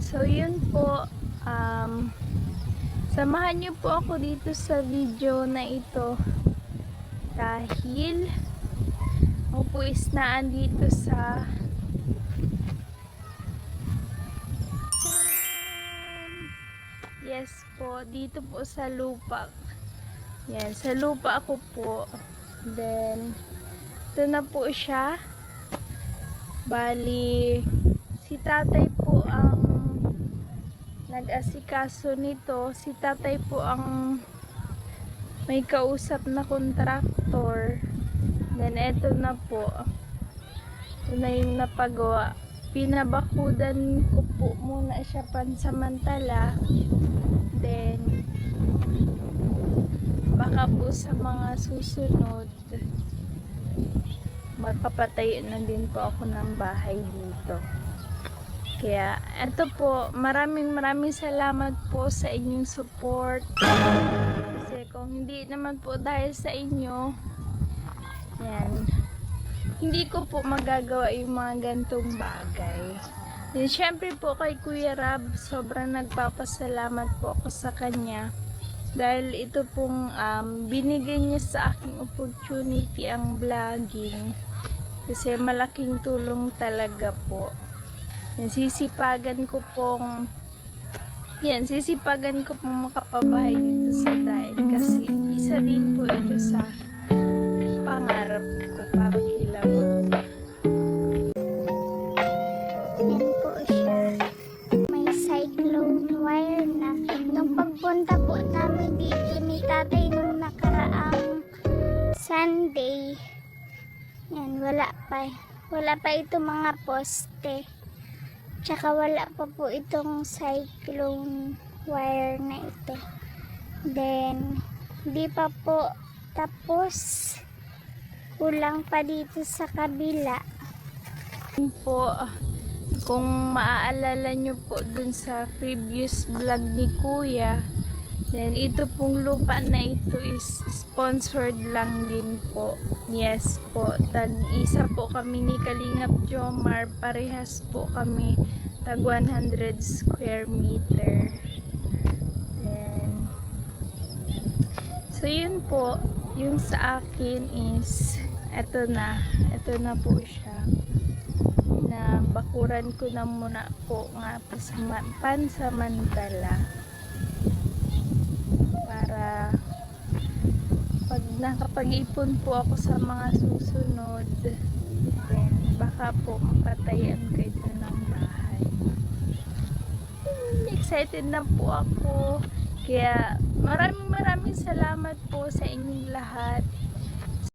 So, yun po. Um, samahan niyo po ako dito sa video na ito. Dahil, ako po is naandito sa Yes po, dito po sa lupa. Yan, sa lupa ako po. Then, ito na po siya. Bali, si tatay po ang nag-asikaso nito. Si tatay po ang may kausap na kontraktor. Then, eto na po. Ito na yung napagawa. Pinabakudan ko po muna siya pansamantala. Then, baka po sa mga susunod, makapatayo na din po ako ng bahay dito. Kaya, eto po, maraming maraming salamat po sa inyong support. Kasi kung hindi naman po dahil sa inyo, yan, hindi ko po magagawa yung mga gantong bagay. Then, syempre po kay Kuya Rab, sobrang nagpapasalamat po ako sa kanya. Dahil ito pong um, binigay niya sa aking opportunity ang vlogging. Kasi malaking tulong talaga po. Yan, sisipagan ko pong yan, sisipagan ko pong makapabahay dito sa dahil kasi isa din po ito sa pangarap ko mama. Yan po siya. May cyclone wire na. Nung pagpunta po namin dito ni tatay nung nakaraang Sunday, yan, wala pa. Wala pa ito mga poste. Tsaka wala pa po itong cyclone wire na ito. Then, di pa po tapos. Kulang pa dito sa kabila. Po, kung maaalala nyo po dun sa previous vlog ni Kuya, then ito pong lupa na ito is sponsored lang din po. Yes po, tag isa po kami ni Kalingap Jomar, parehas po kami. Tag 100 square meter. Then, so yun po, yung sa akin is, eto na, eto na po siya. Na bakuran ko na muna po nga pasama, pansamantala pag nakapag-ipon po ako sa mga susunod then baka po mapatayan ko ito ng bahay. Excited na po ako. Kaya maraming maraming salamat po sa inyong lahat